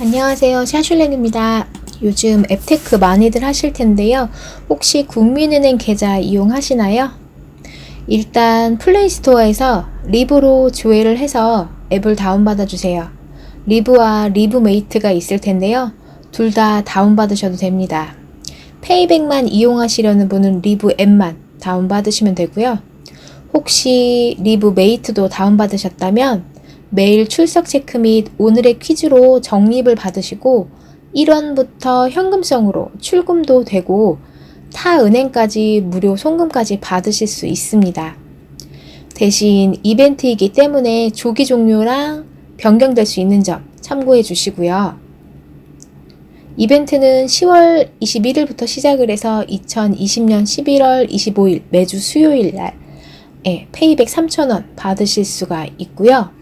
안녕하세요. 샤슐랭입니다. 요즘 앱테크 많이들 하실 텐데요. 혹시 국민은행 계좌 이용하시나요? 일단 플레이스토어에서 리브로 조회를 해서 앱을 다운받아 주세요. 리브와 리브메이트가 있을 텐데요. 둘 다 다운받으셔도 됩니다. 페이백만 이용하시려는 분은 리브 앱만 다운받으시면 되고요. 혹시 리브메이트도 다운받으셨다면 매일 출석 체크 및 오늘의 퀴즈로 적립을 받으시고 1원부터 현금성으로 출금도 되고 타 은행까지 무료 송금까지 받으실 수 있습니다. 대신 이벤트이기 때문에 조기 종료랑 변경될 수 있는 점 참고해 주시고요. 이벤트는 10월 21일부터 시작을 해서 2020년 11월 25일 매주 수요일 날 예, 페이백 3,000원 받으실 수가 있고요.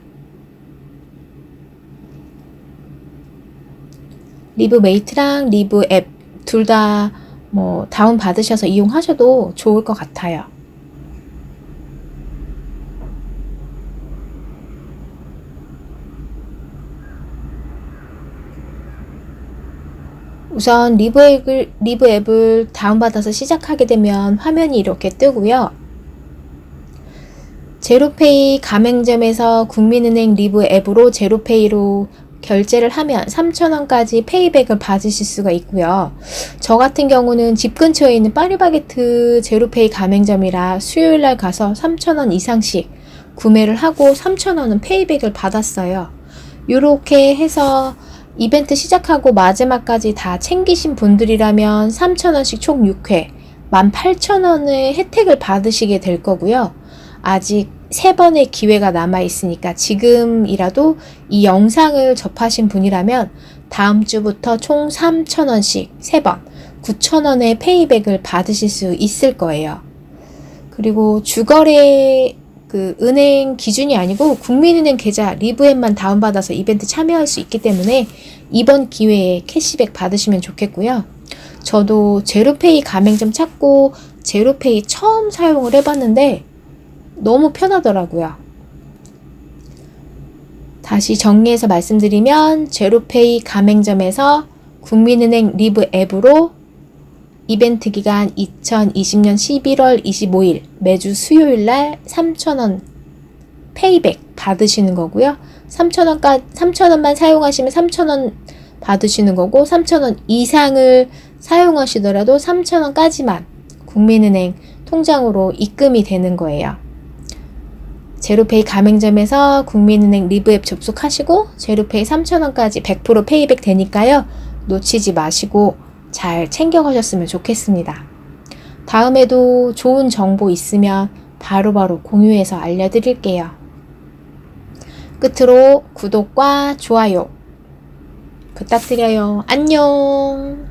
리브 메이트랑 리브 앱 둘 다 뭐 다운 받으셔서 이용하셔도 좋을 것 같아요. 우선 리브 앱을, 리브 앱을 다운받아서 시작하게 되면 화면이 이렇게 뜨고요. 제로페이 가맹점에서 국민은행 리브 앱으로 제로페이로 결제를 하면 3,000원까지 페이백을 받으실 수가 있고요. 저 같은 경우는 집 근처에 있는 파리바게트 제로페이 가맹점이라 수요일 날 가서 3,000원 이상씩 구매를 하고 3,000원은 페이백을 받았어요. 이렇게 해서 이벤트 시작하고 마지막까지 다 챙기신 분들이라면 3,000원씩 총 6회, 18,000원의 혜택을 받으시게 될 거고요. 아직 세 번의 기회가 남아 있으니까 지금이라도 이 영상을 접하신 분이라면 다음 주부터 총 3,000원씩 세 번, 9,000원의 페이백을 받으실 수 있을 거예요. 그리고 주거래 그 은행 기준이 아니고 국민은행 계좌 리브앱만 다운받아서 이벤트 참여할 수 있기 때문에 이번 기회에 캐시백 받으시면 좋겠고요. 저도 제로페이 가맹점 찾고 제로페이 처음 사용을 해봤는데 너무 편하더라고요. 다시 정리해서 말씀드리면 제로페이 가맹점에서 국민은행 리브 앱으로 이벤트 기간 2020년 11월 25일 매주 수요일 날 3,000원 페이백 받으시는 거고요. 3,000원까 3,000원만 사용하시면 3,000원 받으시는 거고 3,000원 이상을 사용하시더라도 3,000원까지만 국민은행 통장으로 입금이 되는 거예요. 제로페이 가맹점에서 국민은행 리브앱 접속하시고 제로페이 3,000원까지 100% 페이백 되니까요. 놓치지 마시고 잘 챙겨가셨으면 좋겠습니다. 다음에도 좋은 정보 있으면 바로바로 공유해서 알려드릴게요. 끝으로 구독과 좋아요 부탁드려요. 안녕!